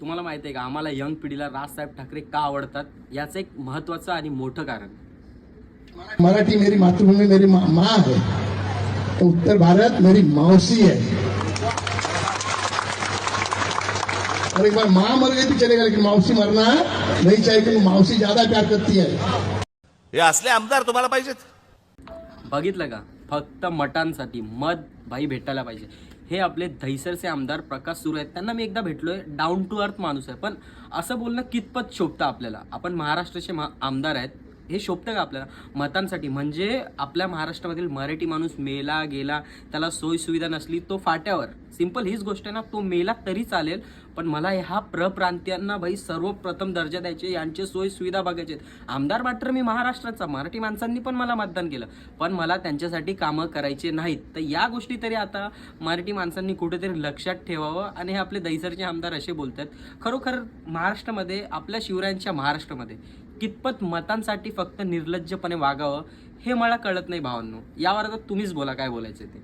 तुम्हाला माहिती आहे का आम्हाला यंग पिढीला राजसाहेब ठाकरे का आवडतात? याचं एक महत्वाचं आणि मोठं कारण. मराठी मेरी मातृभूमि मेरी माँ माँ है तो उत्तर भारत मेरी मौसी है और एक बार माँ मर गई तो चलेगा लेकिन मौसी मरना नहीं चाहिए क्योंकि मौसी ज्यादा प्यार करती है हे असले आमदार तुम्हाला पाहिजेत. बघितलं का? फक्त मटांसाठी मध भाई भेटायला पाहिजे. हे आपले दहिसरचे आमदार प्रकाश सुरू आहेत. त्यांना मी एकदा भेटलो आहे डाऊन टू अर्थ माणूस आहे. पण असं बोलणं कितपत शोभतं आपल्याला? आपण महाराष्ट्राचे मा- आमदार आहेत. हे शोभतं का आपल्याला? मतांसाठी. म्हणजे आपल्या महाराष्ट्रामधील मराठी माणूस मेला गेला त्याला सोयसुविधा नसली तो फाट्यावर. सिंपल हीच गोष्ट आहे ना तो मेला तरी चालेल. पण मला ह्या प्रप्रांतीयांना भाई सर्वप्रथम दर्जा द्यायचे यांचे सोय सुविधा बघायचे आहेत. आमदार मात्र मी महाराष्ट्राचा मराठी माणसांनी पण मला मतदान केलं. पण मला त्यांच्यासाठी कामं करायचे नाहीत. तर या गोष्टी तरी आता मराठी माणसांनी कुठेतरी लक्षात ठेवावं आणि हे आपले दहिसरचे आमदार असे बोलतात. खरोखर महाराष्ट्रामध्ये आपल्या शिवरायांच्या महाराष्ट्रामध्ये कितपत मतांसाठी फक्त निर्लज्जपणे वागावं हे मला कळत नाही भावांनो. यावर आता तुम्हीच बोला काय बोलायचं ते.